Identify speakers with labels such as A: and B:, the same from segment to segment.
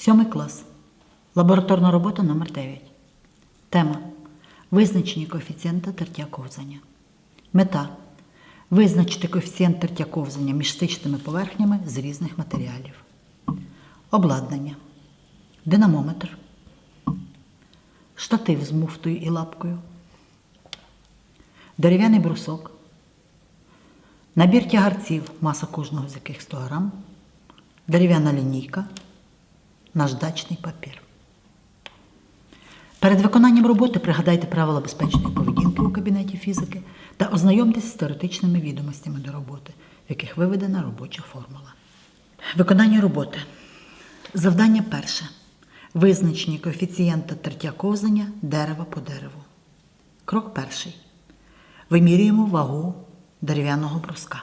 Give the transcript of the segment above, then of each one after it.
A: Сьомий клас. Лабораторна робота номер 9. Тема. Визначення коефіцієнта тертя ковзання. Мета. Визначити коефіцієнт тертя ковзання між стичними поверхнями з різних матеріалів. Обладнання. Динамометр. Штатив з муфтою і лапкою. Дерев'яний брусок. Набір тягарців, маса кожного з яких 100 грам. Дерев'яна лінійка. Наждачний папір. Перед виконанням роботи пригадайте правила безпечної поведінки у кабінеті фізики та ознайомтесь з теоретичними відомостями до роботи, в яких виведена робоча формула. Виконання роботи. Завдання перше. Визначення коефіцієнта тертя ковзання дерева по дереву. Крок перший. Вимірюємо вагу дерев'яного бруска.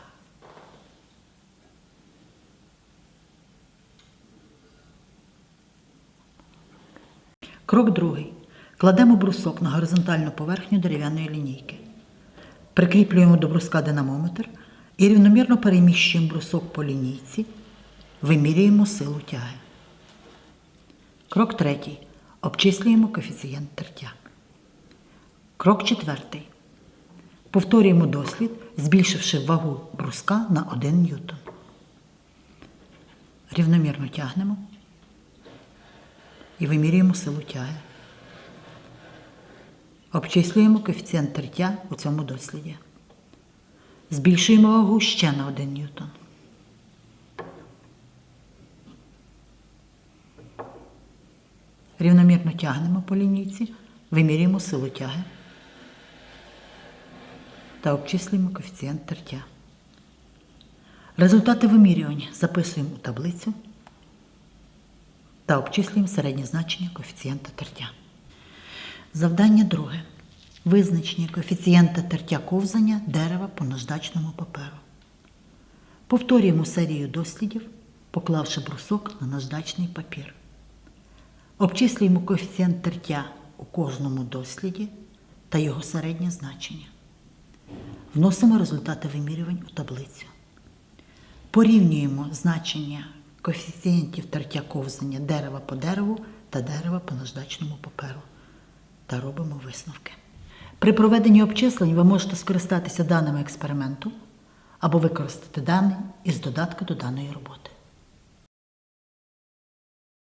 A: Крок другий. Кладемо брусок на горизонтальну поверхню дерев'яної лінійки. Прикріплюємо до бруска динамометр і рівномірно переміщуємо брусок по лінійці. Вимірюємо силу тяги. Крок третій. Обчислюємо коефіцієнт тертя. Крок четвертий. Повторюємо дослід, збільшивши вагу бруска на 1 ньютон. Рівномірно тягнемо і вимірюємо силу тяги. Обчислюємо коефіцієнт тертя у цьому досліді. Збільшуємо вагу ще на 1 ньютон. Рівномірно тягнемо по лінійці, вимірюємо силу тяги та обчислюємо коефіцієнт тертя. Результати вимірювання записуємо у таблицю та обчислюємо середнє значення коефіцієнта тертя. Завдання друге. Визначення коефіцієнта тертя ковзання дерева по наждачному паперу. Повторюємо серію дослідів, поклавши брусок на наждачний папір. Обчислюємо коефіцієнт тертя у кожному досліді та його середнє значення. Вносимо результати вимірювань у таблицю. Порівнюємо значення коефіцієнтів тертя ковзання дерева по дереву та дерева по наждачному паперу та робимо висновки. При проведенні обчислень ви можете скористатися даними експерименту або використати дані із додатка до даної роботи.